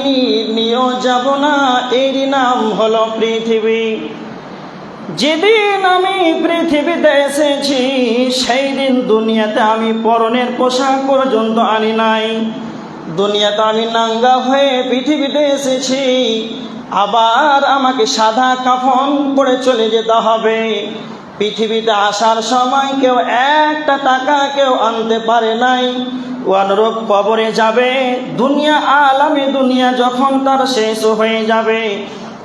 নিয়েও যাব না, এরই নাম হলো পৃথিবী। যেদিন আমি পৃথিবীতে এসেছি সেই দিন দুনিয়াতে আমি পরনের পোশাক পর্যন্ত আনি নাই। দুনিয়াতে আমি নাঙ্গা হয়ে পৃথিবীতে এসেছি, আবার আমাকে সাদা কাফন পরে চলে যেতে হবে। পৃথিবীতে আসার সময় কেউ একটা টাকা কেউ আনতে পারে নাই। অনুরূপ কবরে যাবে দুনিয়া আলামে দুনিয়া যখন তার শেষ হয়ে যাবে।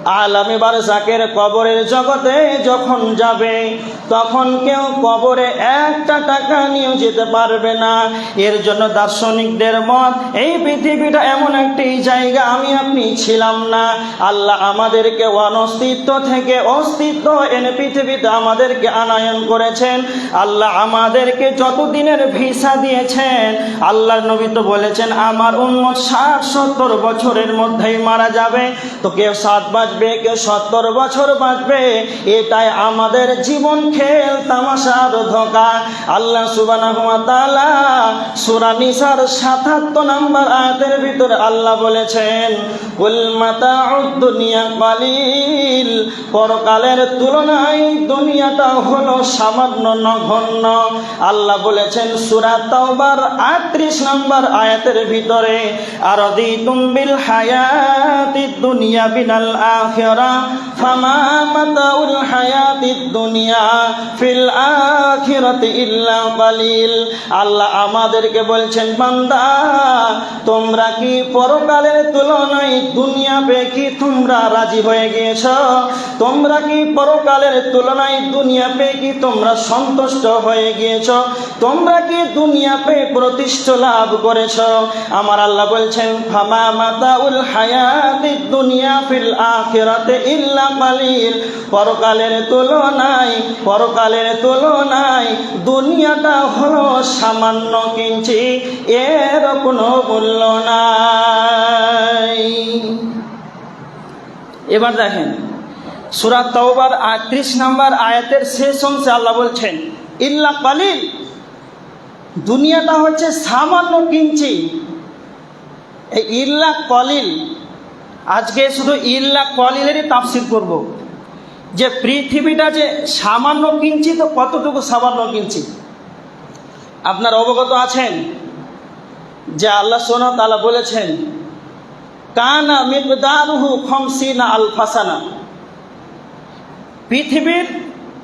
আলামে বারজাকের কবরের জগতে যখন যাবে, তখন কেউ কবরে একটা টাকা নিয়ে যেতে পারবে না। এর জন্য দার্শনিকদের মত, এই পৃথিবীটা এমন একটি জায়গা, আমি আপনি ছিলাম না। আল্লাহ আমাদেরকে অনস্তিত্ব থেকে অস্তিত্ব এনে পৃথিবীতে আমাদেরকে আনায়ন করেছেন। আল্লাহ আমাদেরকে যতদিনের ভিসা দিয়েছেন, আল্লাহ নবী তো বলেছেন, আমার উন্মত ষাট সত্তর বছরের মধ্যেই মারা যাবে। তো কেউ সাত বাঁচবে কেউ সত্তর বছর বাঁচবে, এটাই আমাদের জীবন খেল, তামাশার ধোকা। আল্লাহ সুবানাহু ওয়া তাআলা সূরা নিসার 77 নম্বর আয়াতের ভিতরে আল্লাহ বলেছেন, কুল মাতাউদ দুনিয়া কালিল পরকালের তুলনায় দুনিয়াটা হলো সামান্য নগণ্য। আল্লাহ বলেছেন, সূরা তাওবার 38 নম্বর আয়াতের ভিতরে, আরদিতুম বিল হায়াতিদ দুনিয়া বিনাল আল্লাহ আমাদেরকে বলছেন, বান্দা, তোমরা কি পরকালের তুলনায় দুনিয়া পেয়ে কি তোমরা রাজি হয়ে গিয়েছ? তোমরা কি পরকালের তুলনায় দুনিয়া পেয়ে কি তোমরা সন্তুষ্ট হয়ে গিয়েছ? তোমরা কি দুনিয়া পেয়ে প্রতিষ্ঠা লাভ করেছ? আমার আল্লাহ বলছেন, ফামা মাতাউল হায়াতি দুনিয়া ফিল আখিরাতে ইল্লা কালিল। পরকালের তুলনায় পরকালের তুলনায় দুনিয়াটা হলো সামান্য কিঞ্চি, এর কোনো মূল্য নাই। এবার দেখেন সুরাত তওবার আটত্রিশ নাম্বার আয়াতের শেষ অংশে আল্লাহ বলছেন, ইল্লা কালিল, দুনিয়াটা হচ্ছে সামান্য কিঞ্চি। এই ইল্লা কলিল আজকে শুধু ইল্লা কলিলেরই তাফসির করব। যে পৃথিবীটা যে সামান্য কিঞ্চি তো কতটুকু সামান্য কিঞ্চি আপনার অবগত আছেন যে আল্লাহ সোনা তালা বলেছেন, কানা মিকদারুহু খমসিনা আল ফাসানা পৃথিবীর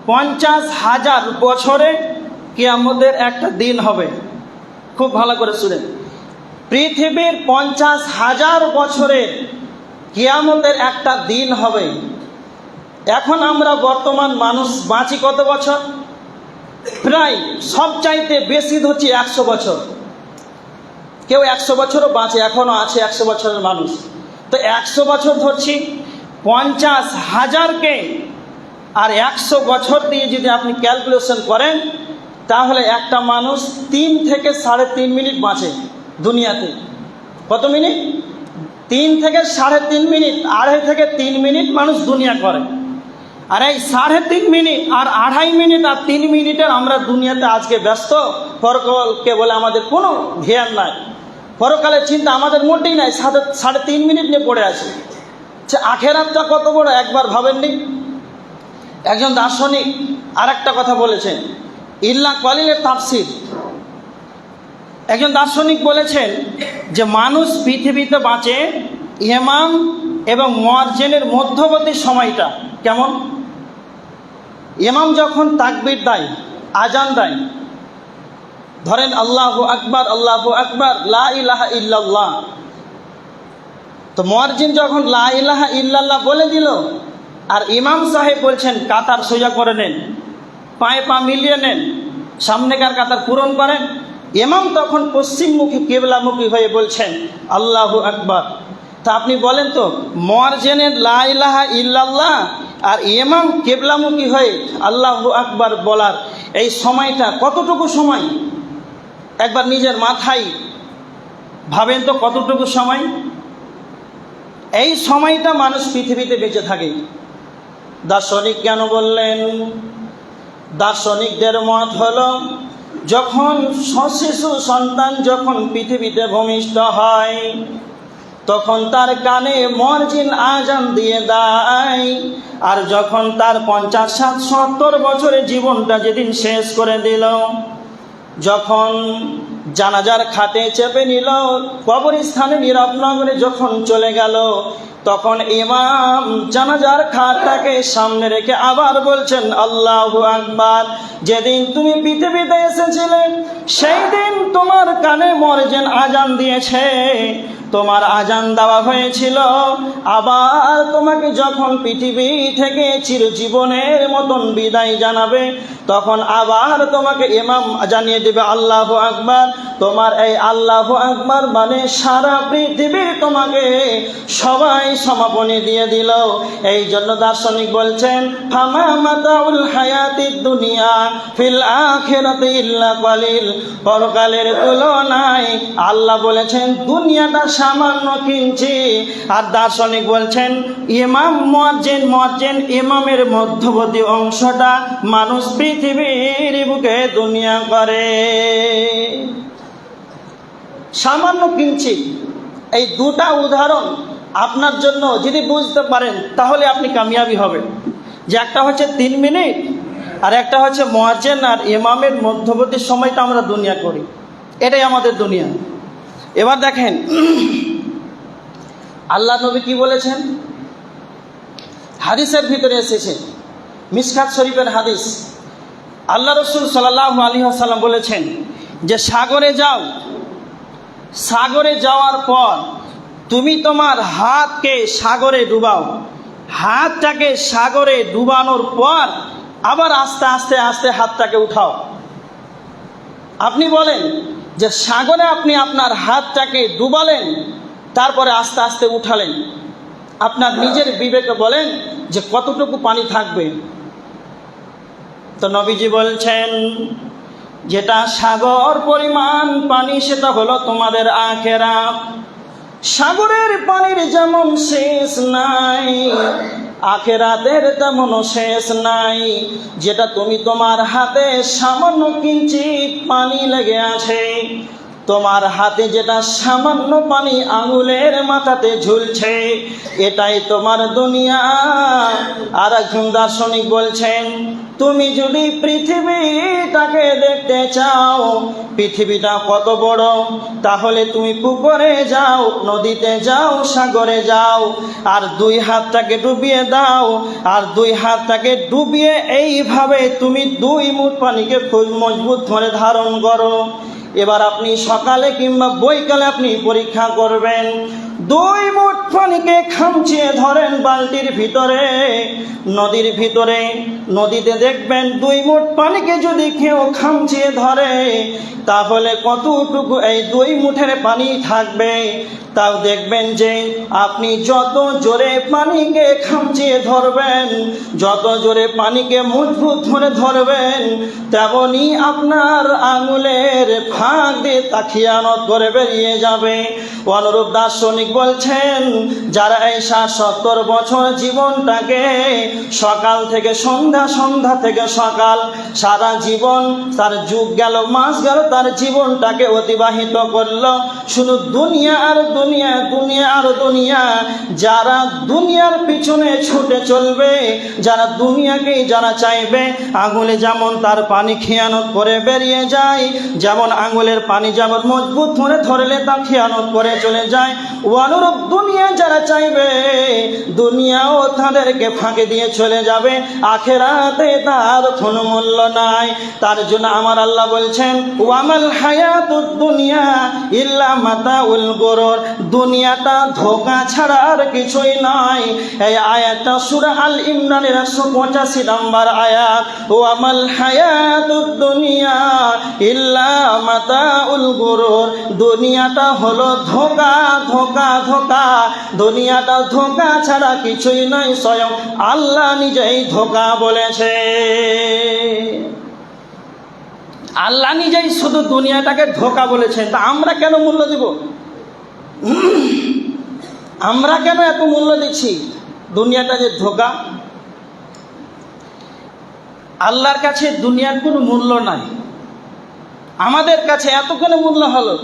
পঞ্চাশ হাজার বছরে কিয়ামতের একটা দিন হবে। খুব ভালো করে শুনেন। পৃথিবীর পঞ্চাশ হাজার বছরের কিয়ামতের একটা দিন হবে। এখন আমরা বর্তমান মানুষ বাঁচি কত বছর? প্রায় সবচাইতে বেশি ধরছি একশো বছর। কেউ একশো বছরও বাঁচে এখনও আছে একশো বছরের মানুষ। তো একশো বছর ধরছি, পঞ্চাশ হাজারকে। আর একশো বছর দিয়ে যদি আপনি ক্যালকুলেশন করেন, তাহলে একটা মানুষ তিন থেকে সাড়ে তিন মিনিট বাঁচে দুনিয়াতে। কত মিনিট? তিন থেকে সাড়ে তিন মিনিট, আড়াই থেকে তিন মিনিট মানুষ দুনিয়া করে। আর এই সাড়ে তিন মিনিট আর আড়াই মিনিট আর তিন মিনিটের আমরা দুনিয়াতে আজকে ব্যস্ত পরকালকে বলে আমাদের কোনো ধ্যান নাই। পরকালের চিন্তা আমাদের মোটেই নাই সাড়ে সাড়ে তিন মিনিট নিয়ে পড়ে আছে। সে আখেরাতটা কত বড়, একবার ভাবেননি? একজন দার্শনিক আর একটা কথা বলেছেন, ইল্লা কলিলের তাফসির। একজন দার্শনিক বলেছেন যে মানুষ পৃথিবীতে বাঁচে ইমাম এবং মর্জেনের মধ্যবর্তী সময়টা কেমন? ইমাম যখন তাকবির দেয় আজান দেয়, ধরেন আল্লাহ আকবার আল্লাহ আকবার, লা ইলাহা ইল্লাল্লাহ। তো মর্জিন যখন লা ইলাহা ইল্লাল্লাহ বলে দিল, আর ইমাম সাহেব বলছেন, কাতার সোজা করে নেন, পায়ে পা মিলিয়ে নেন সামনেকার কাতার পূরণ করেন? ইমাম তখন পশ্চিমমুখী কেবলামুখী হয়ে বলছেন, আল্লাহ আকবার। তা আপনি বলেন তো মর্জেনের লা ইলাহা ইল্লাল্লাহ আর ইমাম কেবলামুখী হয়ে আল্লাহ আকবার বলার এই সময়টা কতটুকু সময়? একবার নিজের মাথায় ভাবেন তো কতটুকু সময়? এই সময়টা মানুষ পৃথিবীতে বেঁচে থাকে। দার্শনিক কেন বললেন? দার্শনিকদের মত হলো যখন সশিশু সন্তান যখন পৃথিবীতে ভূমিষ্ঠ হয়, তখন তার কানে মর্জিন আজান দিয়ে দেয়। আর যখন তার পঞ্চাশ সাত সত্তর বছরের জীবনটা যেদিন শেষ করে দিল, যখন জানাজার খাতে চেপে নিল, কবরস্থানে নীরব নগরে যখন চলে গেল, তখন ইমাম জানাজার খাতটাকে সামনে রেখে আবার বলছেন, আল্লাহ আকবার, যেদিন তুমি পৃথিবীতে এসেছিলেন সেই দিন তোমার কানে মরজেন আজান দিয়েছে। তোমার আজান দেওয়া হয়েছিল। আবার তোমাকে যখন পৃথিবী থেকে চিরজীবনের মতন বিদায় জানাবে, তখন আবার তোমাকে ইমাম জানিয়ে দেবে, আল্লাহ আকবার। তোমার এই আল্লাহ আকবার মানে সারা পৃথিবী তোমাকে সবাই সমাপনী দিয়ে দিল। এই জন্য দার্শনিক বলছেন, ফামা মাতাউল হায়াতিদ দুনিয়া ফিল আখিরাতি ইল্লা কালিল পরকালের তুলনায় আল্লাহ বলেছেন, দুনিয়াটা সামান্য কিনছি। আর দার্শনিক বলছেন, ইমাম মজ্জেন মজ্জেন ইমামের মধ্যবর্তী অংশটা মানুষ পৃথিবীর বুকে দুনিয়া করে। সামান্য কিঞ্চিত এই দুটা উদাহরণ আপনার জন্য যদি বুঝতে পারেন, তাহলে আপনি কামিয়াবি হবেন। যে একটা হচ্ছে তিন মিনিট, আর একটা হচ্ছে মোয়াজেন আর ইমামের মধ্যবর্তী সময়টা আমরা দুনিয়া করি। এটাই আমাদের দুনিয়া। এবার দেখেন। আল্লাহ নবী কি বলেছেন? হাদিসের ভিতরে এসেছে, মিসকাত শরীফের হাদিস। আল্লাহ রসুল সাল্লাহ আলী আসাল্লাম বলেছেন যে, সাগরে যাও। সাগরে যাওয়ার পর তুমি তোমার হাতকে সাগরে ডুবাও। হাতটাকে সাগরে ডুবানোর পর আবার আস্তে আস্তে আস্তে হাতটাকে উঠাও। আপনি বলেন যে সাগরে আপনি আপনার হাতটাকে ডুবালেন, তারপরে আস্তে আস্তে উঠালেন। আপনার নিজের বিবেকে বলেন যে কতটুকু পানি থাকবে। তো নবীজি বলছেন, যেটা সাগর পরিমাণ পানি, সেটা হলো তোমাদের আখেরা সাগরের পানির যেমন শেষ নাই আখেরাতের তেমন শেষ নাই। যেটা তুমি তোমার হাতে সামান্য কিঞ্চিত পানি লেগে আছে। তোমার হাতে যেটা সামান্য পানি আঙুলের মাথাতে ঝুলছে, এটাই তোমার দুনিয়া। আর একজন দার্শনিক বলছেন, তুমি যদি পৃথিবীটাকে দেখতে চাও, পৃথিবীটা কত বড়? তাহলে তুমি পুকুরে যাও, নদীতে যাও, সাগরে যাও, আর দুই হাতটাকে ডুবিয়ে দাও, আর দুই হাতটাকে ডুবিয়ে এইভাবে তুমি দুই মুঠ পানিকে খুব মজবুত ধরে ধারণ করো। এবার আপনি সকালে কিংবা বৈকালে আপনি পরীক্ষা করবেন। দুই মুঠ পানিকে খামচিয়ে ধরেন বালতির ভিতরে। নদীর ভিতরে, নদীতে দেখবেন দুই মুঠ পানিকে যদি কেউ খামচিয়ে ধরে, তাহলে কতটুকু এই দুই মুঠের পানি থাকবে? তাও দেখবেন যে আপনি যত জোরে পানিকে খামচিয়ে ধরবেন, যত জোরে পানিকে মজবুত ধরে ধরবেন, তেমনি আপনার আঙুলের ফাঁক দিয়ে তাখিয়ানত করে বেরিয়ে যাবে। অনুরূপ দার্শনিক বলছেন, যারা এই ষাট সত্তর বছর জীবনটাকে সকাল থেকে সন্ধ্যা সন্ধ্যা থেকে সকাল সারা জীবন তার যুগ গেল, মাস গেল, তার জীবনটাকে অতিবাহিত করল। শুধু দুনিয়া আর দুনিয়া দুনিয়া আর দুনিয়া। যারা দুনিয়ার পিছনে ছুটে চলবে, যারা দুনিয়াকে যারা চাইবে, আঙুলে যেমন তার পানি খেয়ানত করে বেরিয়ে যায়, যেমন আঙুলের পানি যেমন মজবুত ধরে ধরলে তা খেয়ানত করে চলে যায়। অনুরূপ দুনিয়া যারা চাইবে, দুনিয়াও তাদেরকে ফাঁকে দিয়ে চলে যাবে। আখেরাতে তার কোনো মূল্য নাই। তার জন্য আমার আল্লাহ বলছেন, ওয়ামাল হায়াতুদ দুনিয়া ইল্লা মাতা উল গরর। দুনিয়াটা ধোকা ছাড়া আর কিছুই নয় এই আয়াতটা সূরা আল ইমরানের একশো পঁচাশি নম্বর আয়াত ওয়ামাল হায়াত দুনিয়া ইল্লা মাতা উল গরর। দুনিয়াটা হলো ধোকা ধোকা ধোকা। দুনিয়াটা ধোকা ছাড়া কিছুই নয় স্বয়ং আল্লাহ নিজেই ধোকা বলেছে। আল্লাহ নিজেই শুধু দুনিয়াটাকে ধোকা বলেছেন তা আমরা কেন মূল্য দিব? আমরা কেন এত মূল্য দিচ্ছি? দুনিয়াটা যে ধোকা। আল্লাহর কাছে দুনিয়ার কোনো মূল্য নাই। আমাদের কাছে এত মূল্য হলো।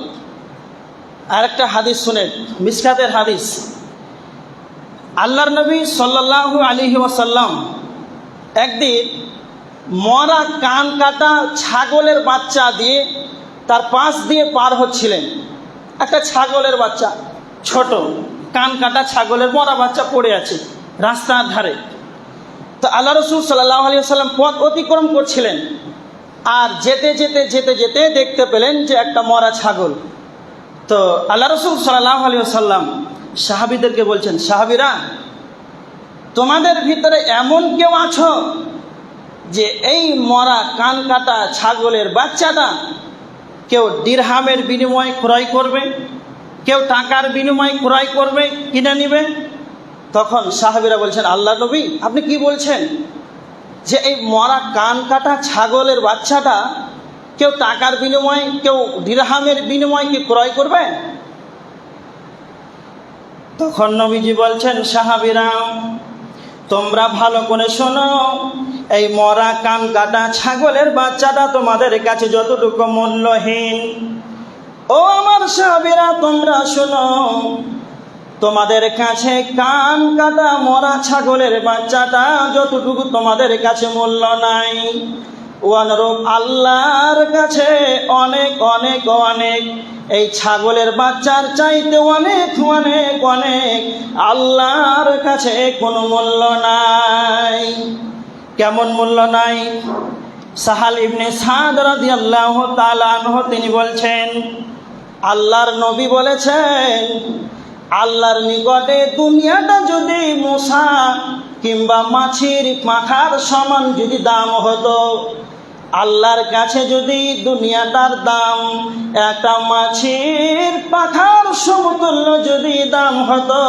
আরেকটা হাদিস শুনেন, মিসকাতের হাদিস। আল্লাহর নবী সাল্লাল্লাহু আলাইহি ওয়াসাল্লাম একদিন মরা কান কাটা ছাগলের বাচ্চা দিয়ে তার পাশ দিয়ে পার হচ্ছিলেন। একটা ছাগলের বাচ্চা, ছোট, কান কাটা ছাগলের মরা বাচ্চা পড়ে আছে রাস্তার ধারে। তো আল্লাহ রসুল সাল্লাহ আলী সাল্লাম পথ অতিক্রম করছিলেন আর যেতে যেতে যেতে যেতে দেখতে পেলেন যে একটা মরা ছাগল। তো আল্লাহ রসুল সাল্লাহ আলী সাল্লাম সাহাবিদেরকে বলছেন, সাহাবিরা, তোমাদের ভিতরে এমন কেউ আছো যে এই মরা কান কাটা ছাগলের বাচ্চাটা কেউ ডিরহামের বিনিময়ে ক্রয় করবে, কেউ টাকার বিনিময়ে ক্রয় করবে, কিনে নিবে। তখন সাহাবিরা বলছেন, আল্লাহ নবী, আপনি কি বলছেন যে এই মরা কান কাটা ছাগলের বাচ্চাটা কেউ টাকার বিনিময়ে, কেউ ডিরহামের বিনিময়ে কি ক্রয় করবে? তখন নবীজি বলছেন সাহাবিরাম তোমরা ভালো করে শোনো। এই মরা কান কাটা ছাগলের বাচ্চাটা তোমাদের কাছে যতটুকু মূল্যহীন। ও আমার সাহাবিরা, তোমরা শোনো, তোমাদের কাছে কান কাটা মরা ছাগলের বাচ্চাটা যতটুকু তোমাদের কাছে মূল্য নাই। অনুরূপ আল্লাহর কাছে অনেক অনেক অনেক। এই ছাগলের বাচ্চার চাইতে অনেক অনেক অনেক। আল্লাহর কাছে কোনো মূল্য নাই। কেমন মূল্য নাই? সাহাল ইবনে সাদ রাদিয়াল্লাহু তাআলা আনহু, তিনি বলছেন, আল্লাহর নবী বলেছেন, আল্লাহর নিকটে দুনিয়াটা যদি মশা কিংবা মাছির পাখার সমান যদি দাম হতো আল্লাহর কাছে যদি দুনিয়াটার দাম, একটা মাছির পাখার সমতুল্য যদি দাম হতো,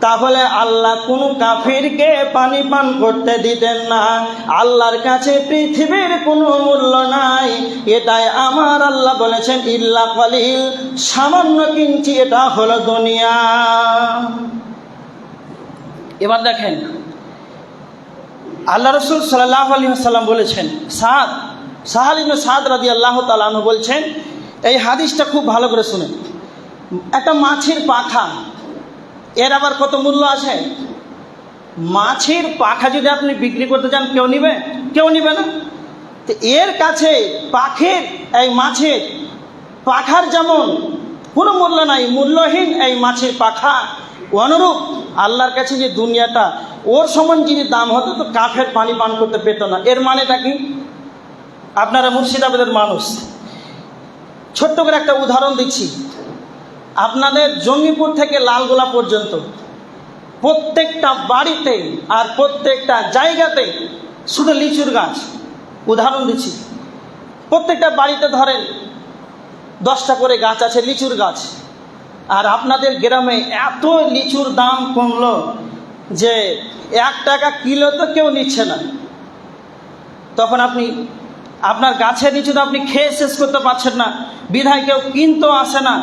তাহলে আল্লাহ কোনো কাফিরকে পানি পান করতে দিতেন না। আল্লাহর কাছে পৃথিবীর কোনো মূল্য নাই। এটাই আমার আল্লাহ বলেছেন, ইল্লা কলিল সামান্য কিঞ্চি এটা হলো দুনিয়া। এবার দেখেন আল্লাহ রসুল সাল্লাহ আলী সাল্লাম বলেছেন, সাদ সাহালিম সাদ রাদি আল্লাহ তালানু বলছেন, এই হাদিসটা খুব ভালো করে শুনেন। একটা মাছের পাখা, এর আবার কত মূল্য আছে? মাছের পাখা যদি আপনি বিক্রি করতে চান, কেউ নিবে? কেউ নিবে না। তো এর কাছে পাখির, এই মাছের পাখার যেমন কোনো মূল্য নাই, মূল্যহীন এই মাছের পাখা অনুরূপ আল্লাহর কাছে যে দুনিয়াটা, ওর সমান যদি দাম হতো, তো কাফের পানি পান করতে পেত না। এর মানেটা কি? আপনারা মুর্শিদাবাদের মানুষ। ছোট্ট করে একটা উদাহরণ দিচ্ছি। আপনাদের জঙ্গিপুর থেকে লালগোলা পর্যন্ত প্রত্যেকটা বাড়িতে আর প্রত্যেকটা জায়গাতে শুধু লিচুর গাছ। উদাহরণ দিচ্ছি। প্রত্যেকটা বাড়িতে ধরেন দশটা করে গাছ আছে, লিচুর গাছ। আর আপনাদের গ্রামে এত লিচুর দাম কমলো যে এক টাকা কিলো তো কেউ নিচ্ছে না। তখন আপনি, আপনার গাছের নিচু তো আপনি খেয়ে শেষ করতে পারছেন না। বিধায় কেউ কিনতেও আসে না,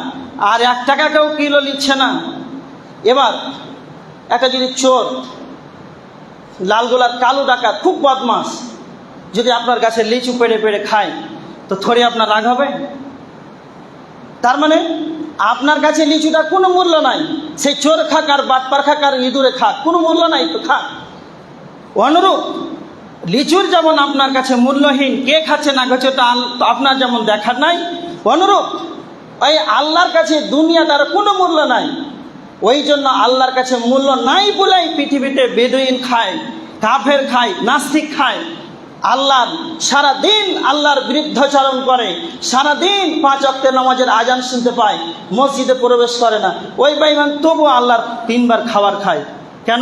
আর এক টাকা কেউ কিলো নিচ্ছে না। এবার একটা যদি চোর, লালগোলার কালো ডাকা খুব বদমাস যদি আপনার গাছে লিচু পেড়ে পেড়ে খায়, তো থরে আপনার রাগ হবে? তার মানে আপনার কাছে লিচুটা কোনো মূল্য নাই। সে চোর খাক আর বাটপার খাক আর ইঁদুরে খাক, কোনো মূল্য নাই তো খাক। অনুরূপ, লিচুর যেমন আপনার কাছে মূল্যহীন, কে খাচ্ছে না খাচ্ছে ওটা আপনার যেমন দেখার নাই। অনুরূপ, ওই আল্লাহর কাছে দুনিয়াটার কোনো মূল্য নাই। ওই জন্য আল্লাহর কাছে মূল্য নাই বলেই পৃথিবীতে বেদুইন খায়, কাফের খায়, নাস্তিক খায়। আল্লাহ সারাদিন আল্লাহর বিরুদ্ধাচরণ করে, সারাদিন পাঁচ অক্টের নামাজের আজান শুনতে পায়, মসজিদে প্রবেশ করে না। ওই বাইমান তবু আল্লাহর তিনবার খাবার খায়। কেন?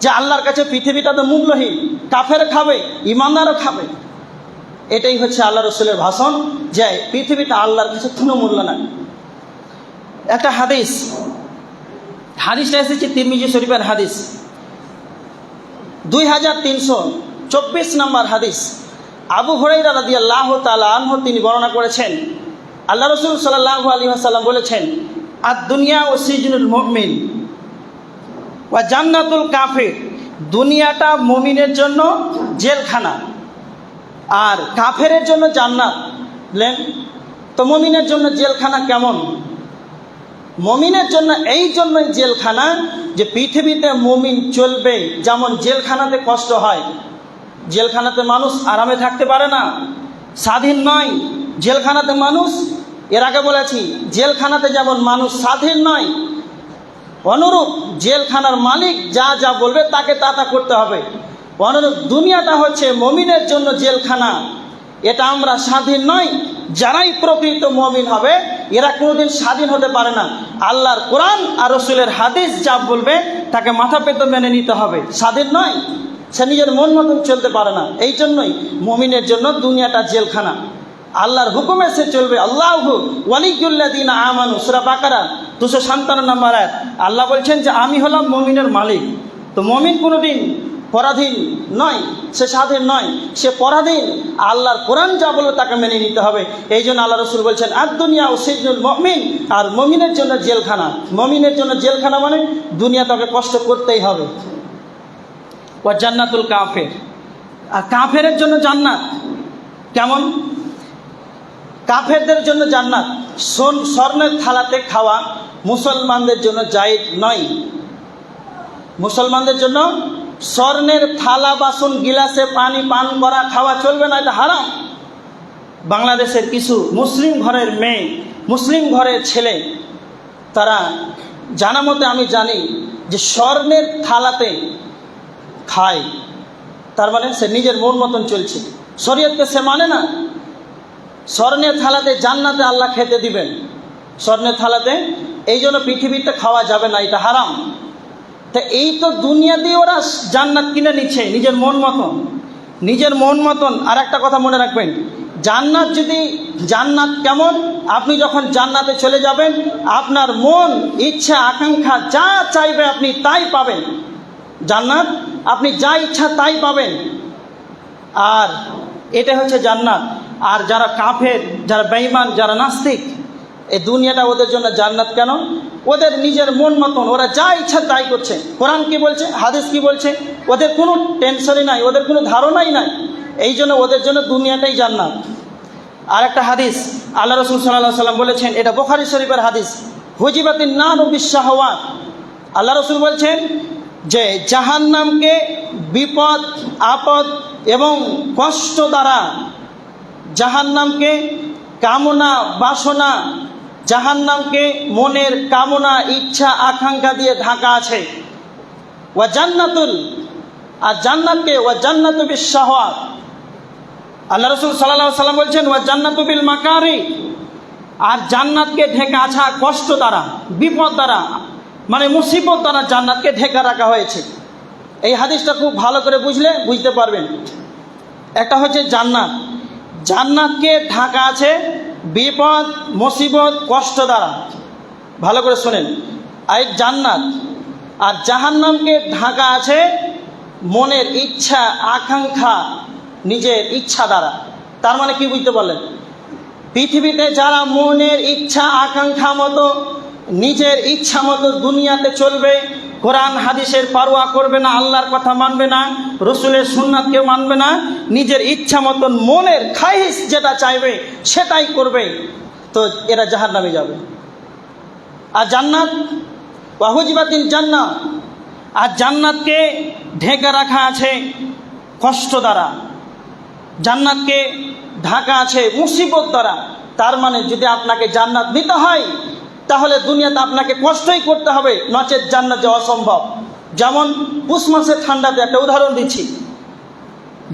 যে আল্লাহর কাছে পৃথিবীটা তো মূল্যহীন, কাফের খাবে, ইমানদারও খাবে। এটাই হচ্ছে আল্লাহ রসুলের ভাষণ, যে পৃথিবীটা আল্লাহর কাছে কোনো মূল্য নাই। একটা হাদিস, হাদিসটা এসেছে তিরমিজি শরীফের হাদিস। দুই হাজার তিনশো চব্বিশ নম্বর হাদিস। আবু হরাইরা রাদি আল্লাহ তালা আনহ তিনি বর্ণনা করেছেন। আল্লাহ রসুল সাল্লাহ আলী আসাল্লাম বলেছেন আর দুনিয়া ও সিজনুল মমিন বা জান্নাতুল কাফের। দুনিয়াটা মমিনের জন্য জেলখানা আর কাফেরের জন্য জান্নাত। বুঝলেন তো মমিনের জন্য জেলখানা কেমন? মমিনের জন্য এই জন্যই জেলখানা যে পৃথিবীতে মমিন চলবে যেমন জেলখানাতে কষ্ট হয় জেলখানাতে মানুষ আরামে থাকতে পারে না। স্বাধীন নয় জেলখানাতে মানুষ। এর আগে বলেছি, জেলখানাতে যেমন মানুষ স্বাধীন নয়, অনুরূপ জেলখানার মালিক যা যা বলবে তাকে তা তা করতে হবে। অনুরূপ দুনিয়াটা হচ্ছে মমিনের জন্য জেলখানা। এটা আমরা স্বাধীন নয় যারাই প্রকৃত মমিন হবে, এরা কোনোদিন স্বাধীন হতে পারে না। আল্লাহর কোরআন আর রসুলের হাদিস যা বলবে, তাকে মাথা পেতে মেনে নিতে হবে। স্বাধীন নয়। সে নিজের মন মতন চলতে পারে না। এই জন্যই মমিনের জন্য দুনিয়াটা জেলখানা। আল্লাহর হুকুমে সে চলবে। আল্লাহ ওয়ালিকুল্লাদিন আমানু। সুরা বাকারা দুশো সান্তান্ন নম্বর এক আল্লাহ বলছেন যে, আমি হলাম মমিনের মালিক। তো মমিন কোনোদিন পরাধীন নয়, সে স্বাধীন নয়, সে পরাধীন। আল্লাহর কোরআন যা বলবে তাকে মেনে নিতে হবে। এই জন্য আল্লাহ রসুল বলছেন আর দুনিয়া ও সিজনুল মমিন। আর মমিনের জন্য জেলখানা। মমিনের জন্য জেলখানা মানে দুনিয়া তাকে কষ্ট করতেই হবে। ও জান্নাতুল কাফের। আর কাফেরের জন্য জান্নাত। কেমন? কাফেরদের জন্য জান্নাত। সোন স্বর্ণের থালাতে খাওয়া মুসলমানদের জন্য জায়েজ নয়। মুসলমানদের জন্য স্বর্ণের থালা, বাসন, গিলাসে পানি, পান করা, খাওয়া চলবে না, এটা হারাম। বাংলাদেশের কিছু মুসলিম ঘরের মেয়ে, মুসলিম ঘরের ছেলে, তারা জানা মতে আমি জানি যে স্বর্ণের থালাতে খায়। তার মানে সে নিজের মন মতন চলছে। শরীয়তকে সে মানে না। স্বর্ণের থালাতে জান্নাতে আল্লাহ খেতে দিবেন। স্বর্ণের থালাতে এই জন্য পৃথিবীতে খাওয়া যাবে না, এটা হারাম। তা এই তো দুনিয়াতেই ওরা জান্নাত কিনে নিচ্ছে, নিজের মন মতন। নিজের মন মতন। আর একটা কথা মনে রাখবেন, জান্নাত যদি, জান্নাত কেমন? আপনি যখন জান্নাতে চলে যাবেন, আপনার মন, ইচ্ছা, আকাঙ্ক্ষা যা চাইবে আপনি তাই পাবেন। জান্নাত। আপনি যা ইচ্ছা তাই পাবেন। আর এটা হচ্ছে জান্নাত। আর যারা কাফের, যারা বেঈমান, যারা নাস্তিক, এই দুনিয়াটা ওদের জন্য জান্নাত কেন? ওদের নিজের মন মতন, ওরা যা ইচ্ছা তাই করছে। কোরআন কি বলছে? হাদিস কি বলছে? ওদের কোনো টেনশনই নাই, ওদের কোনো ধারণাই নাই। এই জন্য ওদের জন্য দুনিয়াটাই জান্নাত। আর একটা হাদিস, আল্লাহ রসুল সাল্লাহ সাল্লাম বলেছেন, এটা বোখারি শরীফের হাদিস, হুজিবাতিন নান ও বিশ্বাহওয়াত আল্লাহ রসুল বলছেন যে জাহান্নামকে বিপদ, আপদ এবং কষ্ট দ্বারা জাহান্নামকে কামনা, বাসনা, জাহান্নামকে মনের কামনা, ইচ্ছা, আকাঙ্ক্ষা দিয়ে ঢাকা আছে। ওয়া জান্নাতুল, আর জান্নাতকে ওয়া জান্নাতু বিশ্বহাত আল্লাহ রসুল সাল্লাহ সাল্লাম বলছেন, ওয়া জান্নাতু মাকারি। আর জান্নাতকে ঢেকে আছা কষ্ট দ্বারা, বিপদ দ্বারা মানে মুসিবত দ্বারা জান্নাতকে ঢেকে রাখা হয়েছে। এই হাদিসটা খুব ভালো করে বুঝলে বুঝতে পারবেন। একটা হচ্ছে জান্নাত। জান্নাতকে ঢাকা আছে বিপদ, মুসিবত, কষ্ট দ্বারা। ভালো করে শোনেন। এই জান্নাত। আর জাহান্নামকে ঢাকা আছে মনের ইচ্ছা, আকাঙ্ক্ষা, নিজের ইচ্ছা দ্বারা। তার মানে কি বুঝতে পারলেন? পৃথিবীতে যারা মনের ইচ্ছা, আকাঙ্ক্ষা মতো নিজের ইচ্ছা মতো দুনিয়াতে চলবে, কোরআন হাদিসের পারোয়া করবে না, আল্লাহর কথা মানবে না, রসুলের সুন্নাতকে মানবে না, নিজের ইচ্ছা মতন মনের খাইস যেটা চাইবে সেটাই করবে, তো এরা জাহার নামে যাবে। আর জান্নাত? ওয়াহুজিবাতিল জান্নাত আর জান্নাতকে ঢেকে রাখা আছে কষ্ট দ্বারা। জান্নাতকে ঢাকা আছে মুসিবত দ্বারা। তার মানে যদি আপনাকে জান্নাত নিতে হয় তাহলে দুনিয়াতে আপনাকে কষ্টই করতে হবে, নচেত জান্নাত যাওয়া সম্ভব যেমন পুষ মাসের ঠান্ডাতে একটা উদাহরণ দিচ্ছি।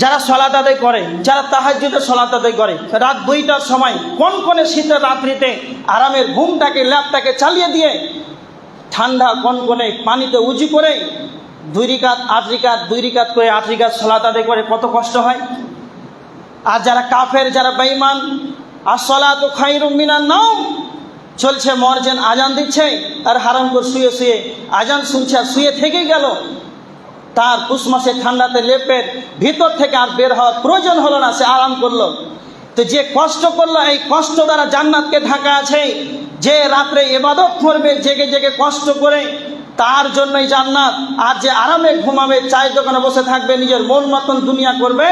যারা সলাত আদায় করে, যারা তাহাজ্যতে সলাত আদায় করে, রাত দুইটার সময় কোন কোনে শীতের রাত্রিতে আরামের ঘুমটাকে ল্যাপটাকে চালিয়ে দিয়ে ঠান্ডা কনকনে পানিতে উঁচু করে দুই রিকাত, আট রিকাত, দুই রিকাত করে আট রিকাত আদায় করে কত কষ্ট হয়? আর যারা কাফের, যারা বেঈমান আর সলাত খাইরুম মিনার নাও চলছে মরজেন আজান দিচ্ছে, আর হারাম করে শুয়ে শুয়ে আজান শুনছে আর শুয়ে থেকেই গেল। তার পুষ মাসে ঠান্ডাতে লেপের ভিতর থেকে আর বের হওয়ার প্রয়োজন হলো না, সে আরাম করল। তো যে কষ্ট করল, এই কষ্ট দ্বারা জান্নাতকে ঢাকা আছে। যে রাত্রে এবাদত করবে, জেগে জেগে কষ্ট করে, তার জন্যই জান্নাত। আর যে আরামে ঘুমাবে, চায়ের দোকানে বসে থাকবে, নিজের মন মতন দুনিয়া করবে,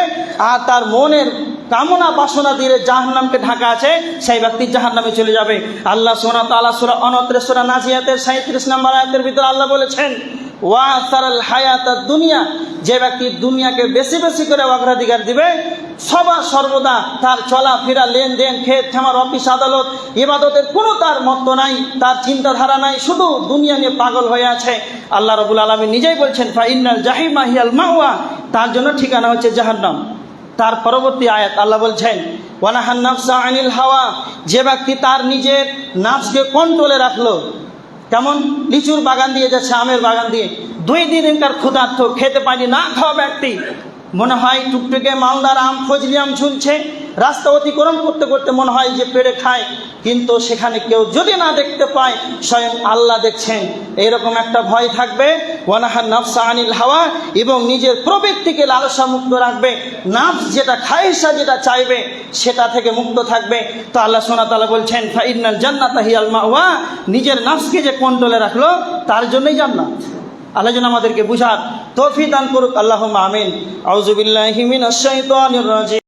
আর তার মনের কামনা বাসনা দিয়ে জাহান্নামকে ঢাকা আছে, সেই ব্যক্তি জাহান্নামে চলে যাবে। আল্লাহ সোনা তালা সুরা অনত্রে সুরা নাজিয়াতের সাঁত্রিশ নম্বর আয়াতের ভিতরে আল্লাহ বলেছেন, ওয়া সারাল হায়াত দুনিয়া যে ব্যক্তি দুনিয়াকে বেশি বেশি করে অগ্রাধিকার দিবে সবার সর্বদা তার চলাফেরা, লেনদেন ক্ষেত খামার, অফিস, আদালত, ইবাদতের কোনো তার মত্ত নাই, তার চিন্তাধারা নাই, শুধু দুনিয়া নিয়ে পাগল হয়ে আছে। আল্লাহ রবুল আলমী নিজেই বলছেন ফাইনাল জাহিমা হিয়াল মাহুয়া তার জন্য ঠিকানা হচ্ছে জাহান্নাম। তার পরবর্তী আয়াত আল্লাহ বলছেন, ওয়ানাহান নাফসা আনিল হাওয়া যে ব্যক্তি তার নিজের নাফসকে কন্ট্রোলে রাখল, কেমন লিচুর বাগান দিয়ে যাচ্ছে, আমের বাগান দিয়ে, দুই দিন তার ক্ষুধার্থ খেতে পারি না খাওয়া ব্যক্তি, মনে হয় টুকটুকে মালদার আম, ফজলি আম ঝুলছে রাস্তা অতিক্রম করতে করতে মনে হয় যে পেড়ে খায়। কিন্তু সেখানে কেউ যদি না দেখতে পায়, স্বয়ং আল্লাহ দেখছেন। এইরকম একটা ভয় থাকবে। ওয়ানাহার নাফসা আনিল হাওয়া এবং নিজের প্রবৃত্তিকে লালসা মুক্ত রাখবে। নাফস যেটা খাইসা যেটা চাইবে, সেটা থেকে মুক্ত থাকবে। তো আল্লাহ সোনা তালা বলছেন ফাইনাল জান্নাত হিয়াল মাওয়া। নিজের নাফসকে যে কন্ট্রোলে রাখল, তার জন্যই জান্নাত। আল্লাহ যেন আমাদেরকে বুঝার তৌফিক দান করুক। আল্লাহ আমিন। আউজুবিল্লাহি মিনাশ শাইতানির রাজিম।